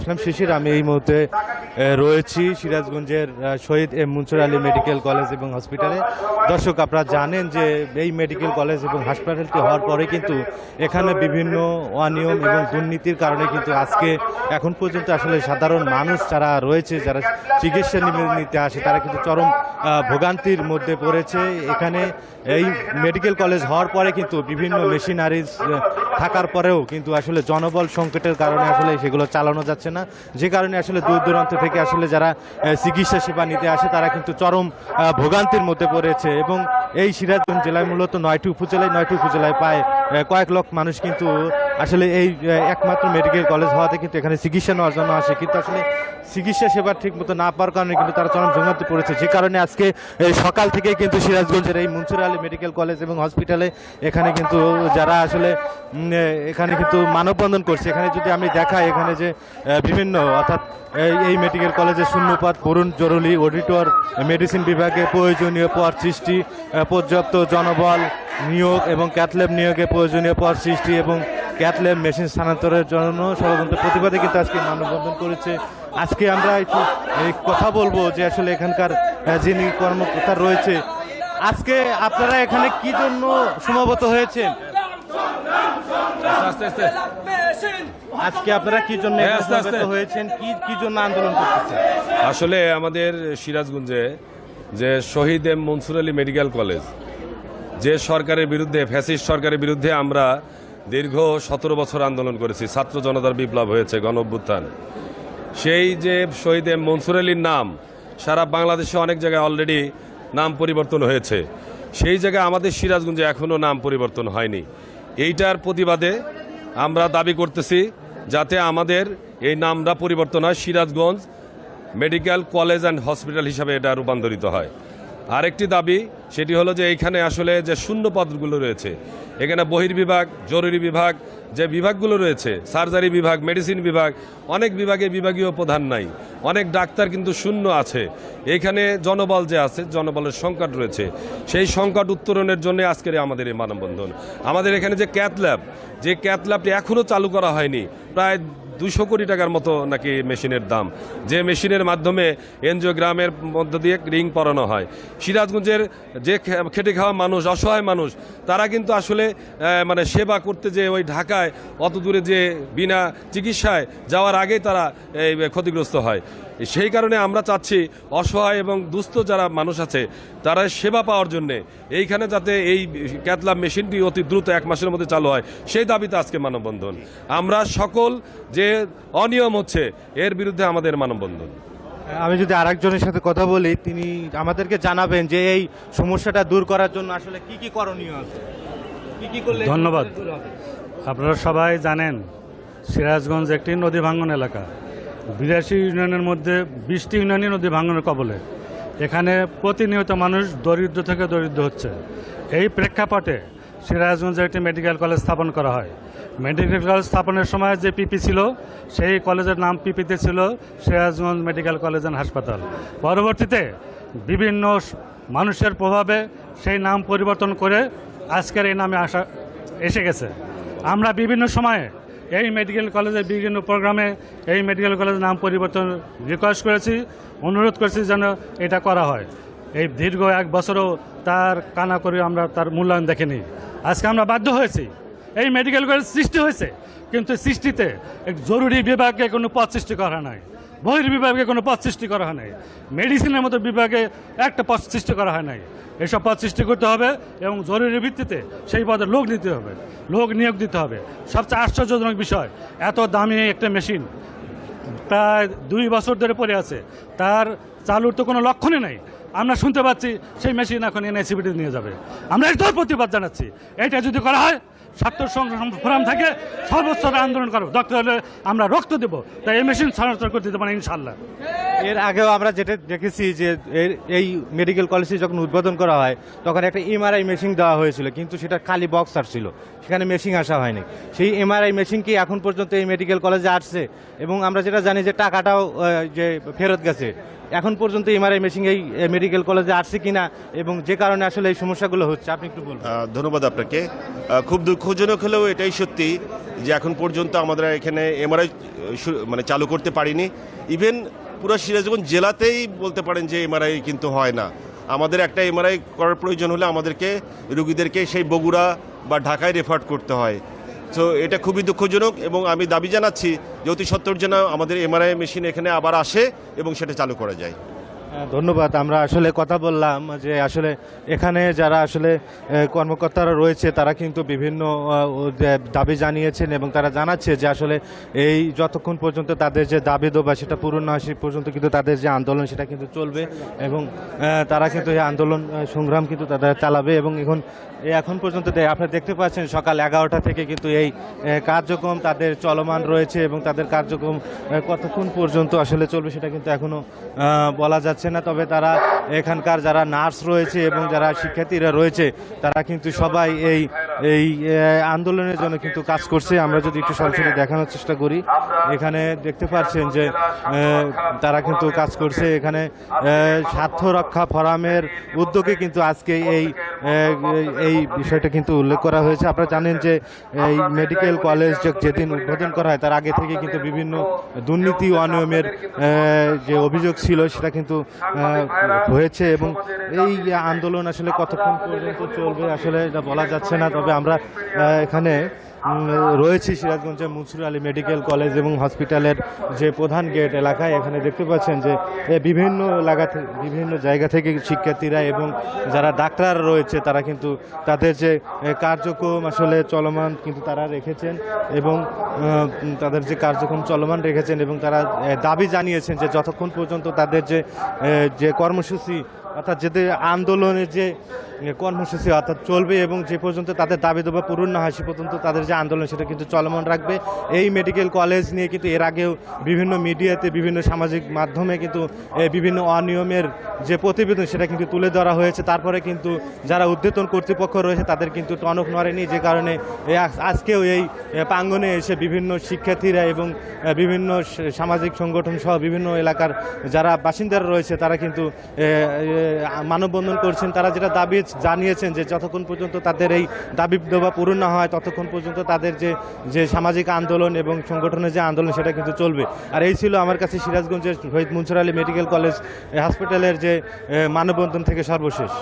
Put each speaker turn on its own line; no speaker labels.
ইসলাম শিশির, আমি এই মুহূর্তে রয়েছি সিরাজগঞ্জের Shaheed M Monsur Ali medical college এবং হসপিটালে। দর্শক, আপনারা জানেন যে এই মেডিকেল কলেজ এবং হাসপাতালটি হওয়ার পরে কিন্তু এখানে বিভিন্ন অনিয়ম এবং দুর্নীতির কারণে কিন্তু আজকে, এখন পর্যন্ত আসলে সাধারণ মানুষ যারা রয়েছে, যারা চিকিৎসা নিতে আসে, তারা কিন্তু চরম ভোগান্তির মধ্যে পড়েছে। এখানে এই মেডিকেল কলেজ হওয়ার পরে কিন্তু বিভিন্ন মেশিনারিজ থাকার পরেও কিন্তু আসলে জনবল সংকটের কারণে আসলে সেগুলো চালানো যাচ্ছে না। যে কারণে আসলে দূর দূরান্ত থেকে আসলে যারা চিকিৎসা সেবা নিতে আসে, তারা কিন্তু চরম ভোগান্তির মধ্যে পড়েছে এবং এই সিরাজগঞ্জ জেলায় মূলত নয়টি উপজেলায় নয়টি উপজেলায় পায় কয়েক লক্ষ মানুষ কিন্তু আসলে এই একমাত্র মেডিকেল কলেজ হওয়াতে কিন্তু এখানে চিকিৎসা নেওয়ার জন্য আসে, কিন্তু আসলে চিকিৎসা সেবা ঠিক মতো না পাওয়ার কারণে কিন্তু তারা চরম ভোগান্তি পড়েছে। যে কারণে আজকে সকাল থেকে কিন্তু সিরাজগঞ্জের এই মনসুর আলী মেডিকেল কলেজ এবং হসপিটালে এখানে কিন্তু যারা আসলে এখানে কিন্তু মানববন্ধন করছে। এখানে যদি আমি দেখাই, এখানে যে বিভিন্ন, অর্থাৎ এই- মেডিকেল কলেজে শূন্যপাত পূরণ জরুরি অডিটর মেডিসিন বিভাগে প্রয়োজনীয় পদ সৃষ্টি পর্যাপ্ত জনবল নিয়োগ এবং ক্যাথল্যাব নিয়োগে প্রয়োজনীয় পদ সৃষ্টি এবং ক্যাথল্যাব মেশিন স্থানান্তরের জন্য ষড়যন্ত্র প্রতিবাদে কিন্তু আজকে মানববন্ধন করেছে। আজকে আমরা একটু এই কথা বলব যে আসলে এখানকার যিনি কর্মকর্তা রয়েছে আজকে আপনারা এখানে কি জন্য সমাবেত হয়েছেন? আজকে আপনারা কি জন্য
হ্যাঁ,
হয়েছেন? কি কি জন্য আন্দোলন করতেছেন?
আসলে আমাদের সিরাজগঞ্জে যে Shaheed M Monsur Ali medical college যে সরকারের বিরুদ্ধে ফ্যাসিস্ট সরকারের বিরুদ্ধে আমরা দীর্ঘ সতেরো বছর আন্দোলন করেছি। ছাত্র জনতার বিপ্লব হয়েছে গণ অভ্যুত্থান সেই যে শহীদ এম মনসুর আলীর নাম, সারা বাংলাদেশে অনেক জায়গায় অলরেডি নাম পরিবর্তন হয়েছে। সেই জায়গায় আমাদের সিরাজগঞ্জে এখনও নাম পরিবর্তন হয়নি। এইটার প্রতিবাদে আমরা দাবি করতেছি যাতে আমাদের এই নামটা পরিবর্তন হয়, Sirajganj medical college and hospital হিসাবে এটা রূপান্তরিত হয়। আরেকটি দাবি, সেটি হলো যে এইখানে আসলে যে শূন্য পদগুলো রয়েছে, এখানে বহির্বিভাগ, জরুরি বিভাগ, যে বিভাগগুলো রয়েছে, সার্জারি বিভাগ, মেডিসিন বিভাগ, অনেক বিভাগে বিভাগীয় প্রধান নাই, অনেক ডাক্তার কিন্তু শূন্য আছে। এখানে জনবল যে আছে, জনবলের সংকট রয়েছে। সেই সংকট উত্তরণের জন্য আজকের আমাদের এই মানববন্ধন। আমাদের এখানে যে ক্যাথ ল্যাব, যে ক্যাথ ল্যাবটি এখনও চালু করা হয়নি, প্রায় দুশো কোটি টাকার মতো নাকি মেশিনের দাম। যে মেশিনের মাধ্যমে এনজিও গ্রামের মধ্য দিয়ে রিং পরানো হয়। সিরাজগঞ্জের যে খেটে খাওয়া মানুষ, অসহায় মানুষ, তারা কিন্তু আসলে মানে সেবা করতে যে ওই ঢাকায় অত দূরে যে বিনা চিকিৎসায় যাওয়ার আগেই তারা এই ক্ষতিগ্রস্ত হয়। সেই কারণে আমরা চাচ্ছি অসহায় এবং দুস্থ যারা মানুষ আছে তারা সেবা পাওয়ার জন্যে। এইখানে যাতে এই ক্যাথলাব মেশিনটি অতি দ্রুত এক মাসের মধ্যে চালু হয় সেই দাবিতে আজকে মানববন্ধন। আমরা সকল যে অনিয়ম হচ্ছে এর বিরুদ্ধে আমাদের মানববন্ধন।
আমি যদি আরেকজনের সাথে কথা বলি তিনি আমাদেরকে জানাবেন যে এই সমস্যাটা দূর করার জন্য আসলে কি কি করণীয় আছে। কি কি করলে
ধন্যবাদ। আপনারা সবাই জানেন সিরাজগঞ্জ একটি নদী ভাঙ্গন এলাকা। বিরাশি ইউনিয়নের মধ্যে বিশটি ইউনিয়নই নদী ভাঙনের কবলে। এখানে প্রতিনিয়ত মানুষ দরিদ্র থেকে দরিদ্র হচ্ছে। এই প্রেক্ষাপটে সিরাজগঞ্জে একটি মেডিকেল কলেজ স্থাপন করা হয়। মেডিকেল কলেজ স্থাপনের সময় যে পিপি ছিল, সেই কলেজের নাম পিপিতে ছিল সিরাজগঞ্জ মেডিকেল কলেজ অ্যান্ড হাসপাতাল। পরবর্তীতে বিভিন্ন মানুষের প্রভাবে সেই নাম পরিবর্তন করে আজকের এই নামে আসা এসে গেছে। আমরা বিভিন্ন সময়ে এই মেডিকেল কলেজের বিভিন্ন প্রোগ্রামে এই মেডিকেল কলেজের নাম পরিবর্তন রিকোয়েস্ট করেছি, অনুরোধ করেছি যেন এটা করা হয়। এই দীর্ঘ এক বছরও তার কানা করে আমরা তার মূল্যায়ন দেখিনি। আজকে আমরা বাধ্য হয়েছি। এই মেডিকেল কলেজ সৃষ্টি হয়েছে, কিন্তু সৃষ্টিতে জরুরি বিভাগে কোনো পথ সৃষ্টি করা নাই বহির্বিভাগে কোনো পদ সৃষ্টি করা হয় নাই। মেডিসিনের মতো বিভাগে একটা পদ সৃষ্টি করা হয় নাই। এসব পদ সৃষ্টি করতে হবে এবং জরুরি ভিত্তিতে সেই পদে লোক নিতে হবে। লোক নিয়োগ দিতে হবে। সবচেয়ে আশ্চর্যজনক বিষয়, এত দামি একটা মেশিন প্রায় দুই বছর ধরে পড়ে আছে। তার চালুর তো কোনো লক্ষণই নেই। আমরা শুনতে পাচ্ছি সেই মেশিন এখন এনআইসিবিটি নিয়ে যাবে। আমরা এটার প্রতিবাদ জানাচ্ছি। এটা যদি করা হয় ছাত্র ফোরাম থাকে সর্বোচ্চ আন্দোলন করব দরকার হলে আমরা রক্ত দেবো। তাই এই মেশিন স্থানান্তর করে দিতে পারি ইনশাল্লাহ
এর আগেও আমরা যেটা দেখেছি যে এই মেডিকেল কলেজটি যখন উদ্বোধন করা হয়, তখন একটা এমআরআই মেশিন দেওয়া হয়েছিল, কিন্তু সেটা খালি বক্স ছিল। সেখানে মেশিন আসা হয়নি। সেই এমআরআই মেশিন কি এখন পর্যন্ত এই মেডিকেল কলেজে আসছে? এবং আমরা যেটা জানি যে টাকাটাও যে ফেরত গেছে এখন পর্যন্ত এমআরআই মেশিন এই মেডিকেল কলেজে আসছে কিনা এবং যে কারণে আসলে এই সমস্যাগুলো হচ্ছে, আপনি একটু বলুন।
ধন্যবাদ আপনাকে। খুব দুঃখজনক হলেও এটাই সত্যি যে এখন পর্যন্ত আমরা এখানে এমআরআই মানে চালু করতে পারিনি। ইভেন পুরো সিরাজগঞ্জ জেলাতেই বলতে পারেন যে এমআরআই কিন্তু হয় না। আমাদের একটা এমআরআই করার প্রয়োজন হলে আমাদেরকে, রুগীদেরকে সেই বগুড়া বা ঢাকায় রেফার করতে হয়। তো এটা খুবই দুঃখজনক এবং আমি দাবি জানাচ্ছি যে অতি সত্তর যেন আমাদের এমআরআই মেশিন এখানে আবার আসে এবং সেটা চালু করা যায়।
ধন্যবাদ। আমরা আসলে কথা বললাম যে আসলে এখানে যারা আসলে কর্মকর্তারা রয়েছে, তারা কিন্তু বিভিন্ন দাবি জানিয়েছেন এবং তারা জানাচ্ছে যে আসলে এই যতক্ষণ পর্যন্ত তাদের যে দাবি দোবা সেটা পূরণ না পর্যন্ত কিন্তু তাদের যে আন্দোলন সেটা কিন্তু চলবে এবং তারা কিন্তু এই আন্দোলন সংগ্রাম কিন্তু তারা চালাবে এবং এখন এখন পর্যন্ত আপনারা দেখতে পাচ্ছেন সকাল এগারোটা থেকে কিন্তু এই কার্যক্রম তাদের চলমান রয়েছে এবং তাদের কার্যক্রম কতক্ষণ পর্যন্ত আসলে চলবে সেটা কিন্তু এখনও বলা যাচ্ছে না, তবে তারা এখানকার যারা নার্স রয়েছে এবং যারা শিক্ষার্থীরা রয়েছে, তারা কিন্তু সবাই এই এই আন্দোলনের জন্য কিন্তু কাজ করছে। আমরা যদি একটু সরাসরি দেখানোর চেষ্টা করি, এখানে দেখতে পাচ্ছেন যে তারা কিন্তু কাজ করছে। এখানে স্বার্থ রক্ষা ফোরামের উদ্যোগে কিন্তু আজকে এই এই বিষয়টা কিন্তু উল্লেখ করা হয়েছে। আপনারা জানেন যে, এই মেডিকেল কলেজ যেদিন উদ্বোধন করা হয়, তার আগে থেকে কিন্তু বিভিন্ন দুর্নীতি অনিয়মের যে অভিযোগ ছিল, সেটা কিন্তু হয়েছে এবং এই আন্দোলন আসলে কতক্ষণ পর্যন্ত চলবে আসলে এটা বলা যাচ্ছে না। তবে আমরা এখানে রয়েছি সিরাজগঞ্জের মুনসুর আলী মেডিকেল কলেজ এবং হসপিটালের যে প্রধান গেট এলাকায়। এখানে দেখতে পাচ্ছেন যে বিভিন্ন এলাকা বিভিন্ন জায়গা থেকে শিক্ষার্থীরা এবং যারা ডাক্তার রয়েছে, তারা কিন্তু তাদের যে কার্যক্রম আসলে চলমান কিন্তু তারা রেখেছেন এবং তাদের যে কার্যক্রম চলমান রেখেছেন এবং তারা দাবি জানিয়েছেন যে, যতক্ষণ পর্যন্ত তাদের যে যে কর্মসূচি অর্থাৎ যেদের আন্দোলনের যে কর্মসূচি অর্থাৎ চলবে এবং যে পর্যন্ত তাদের দাবি দেওয়া পূরণ না হয়, সে পর্যন্ত তাদের যে আন্দোলন, সেটা কিন্তু চলমান রাখবে। এই মেডিকেল কলেজ নিয়ে কিন্তু এর আগেও বিভিন্ন মিডিয়াতে, বিভিন্ন সামাজিক মাধ্যমে কিন্তু বিভিন্ন অনিয়মের যে প্রতিবেদন, সেটা কিন্তু তুলে ধরা হয়েছে। তারপরে কিন্তু যারা উদ্যতন কর্তৃপক্ষ রয়েছে, তাদের কিন্তু টনক নড়েনি। যে কারণে আজকেও এই প্রাঙ্গনে এসে বিভিন্ন শিক্ষার্থীরা এবং বিভিন্ন সামাজিক সংগঠন সহ বিভিন্ন এলাকার যারা বাসিন্দারা রয়েছে, তারা কিন্তু মানববন্ধন করছেন। তারা যেটা দাবি জানিয়েছেন যে, যতক্ষণ পর্যন্ত তাদের এই দাবি দেওয়া পূরণ না হয়, ততক্ষণ পর্যন্ত তাদের যে যে সামাজিক আন্দোলন এবং সংগঠনের যে আন্দোলন সেটা কিন্তু চলবে। আর এই ছিল আমার কাছে সিরাজগঞ্জের শহীদ মুনসুর আলী মেডিকেল কলেজ হসপিটালের যে মানববন্ধন থেকে সর্বশেষ।